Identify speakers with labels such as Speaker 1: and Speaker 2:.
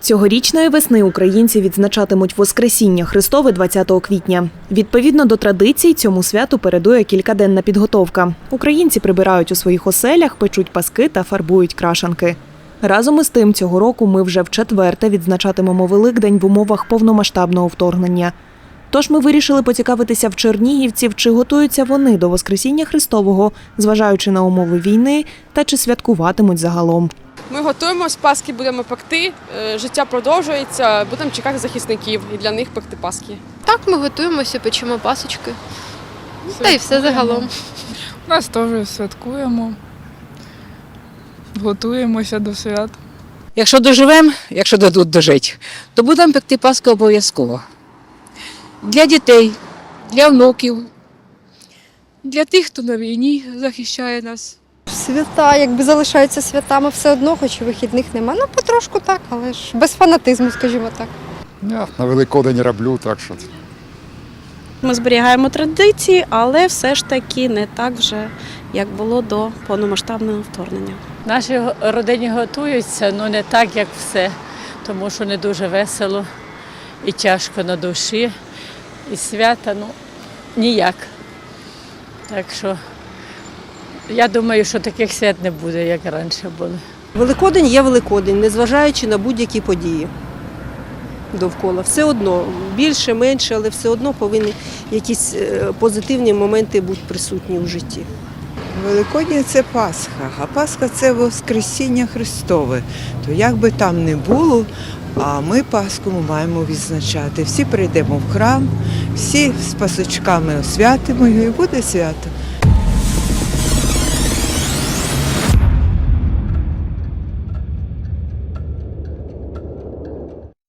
Speaker 1: Цьогорічної весни українці відзначатимуть Воскресіння Христове 20 квітня. Відповідно до традицій, цьому святу передує кількаденна підготовка. Українці прибирають у своїх оселях, печуть паски та фарбують крашанки. Разом із тим, цього року ми вже вчетверте відзначатимемо Великдень в умовах повномасштабного вторгнення. Тож ми вирішили поцікавитися в чернігівців, чи готуються вони до Воскресіння Христового, зважаючи на умови війни, та чи святкуватимуть загалом.
Speaker 2: Ми готуємось, паски будемо пекти, е, життя продовжується, будемо чекати захисників і для них пекти паски.
Speaker 3: Так, ми готуємося, печемо пасочки. Та й все загалом.
Speaker 4: У нас теж святкуємо, готуємося до свят.
Speaker 5: Якщо доживемо, якщо дадуть дожити, то будемо пекти паску обов'язково. Для дітей, для внуків, для тих, хто на війні захищає нас.
Speaker 6: Свята, якби залишаються святами все одно, хоч і вихідних нема. Ну, потрошку так, але ж без фанатизму, скажімо так.
Speaker 7: Я на Великодень роблю, так що
Speaker 8: Ми зберігаємо традиції, але все ж таки не так вже, як було до повномасштабного вторгнення.
Speaker 9: Наші родині готуються, але не так, як все, тому що не дуже весело і тяжко на душі. І свята ну, ніяк. Так що я думаю, що таких свят не буде, як раніше були.
Speaker 10: Великодень є Великодень, незважаючи на будь-які події довкола. Все одно, більше, менше, але все одно повинні якісь е, позитивні моменти бути присутні у житті.
Speaker 11: Великодня це Пасха, а Пасха це Воскресіння Христове. То як би там не було, а ми Пасху ми маємо відзначати. Всі прийдемо в храм, всі з пасочками освятимо його і буде свято.